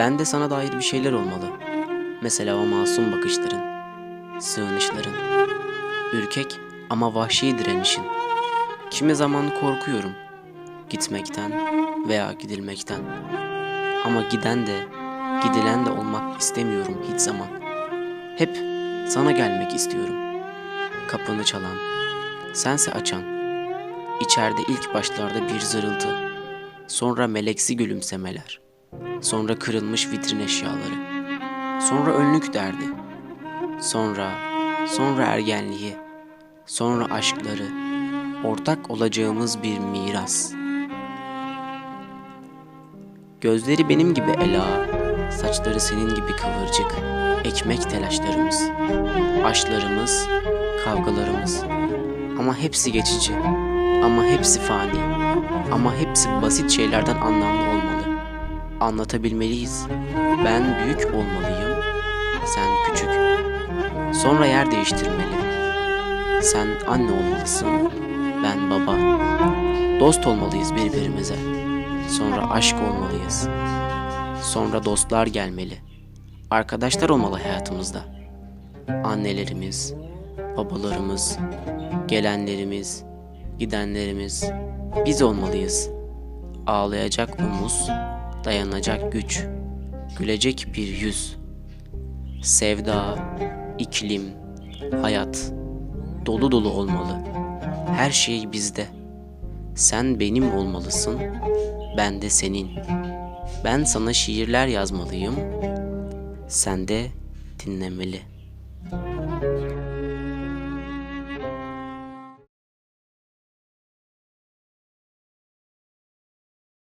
Ben de sana dair bir şeyler olmalı. Mesela o masum bakışların, sığınışların, ürkek ama vahşi direnişin. Kimi zaman korkuyorum gitmekten veya gidilmekten. Ama giden de, gidilen de olmak istemiyorum hiç zaman. Hep sana gelmek istiyorum. Kapını çalan, sense açan. İçeride ilk başlarda bir zırıltı, sonra meleksi gülümsemeler, sonra kırılmış vitrin eşyaları, sonra önlük derdi, sonra, sonra ergenliği, sonra aşkları, ortak olacağımız bir miras. Gözleri benim gibi ela, saçları senin gibi kıvırcık, ekmek telaşlarımız, aşklarımız, kavgalarımız. Ama hepsi geçici, ama hepsi fani, ama hepsi basit şeylerden anlamlı olmalı. Anlatabilmeliyiz. Ben büyük olmalıyım, sen küçük. Sonra yer değiştirmeli. Sen anne olmalısın, ben baba. Dost olmalıyız birbirimize. Sonra aşk olmalıyız. Sonra dostlar gelmeli. Arkadaşlar olmalı hayatımızda. Annelerimiz, babalarımız, gelenlerimiz, gidenlerimiz biz olmalıyız. Ağlayacak omuz, dayanacak güç, gülecek bir yüz. Sevda, iklim, hayat dolu dolu olmalı. Her şey bizde. Sen benim olmalısın, ben de senin. Ben sana şiirler yazmalıyım, sen de dinlemeli.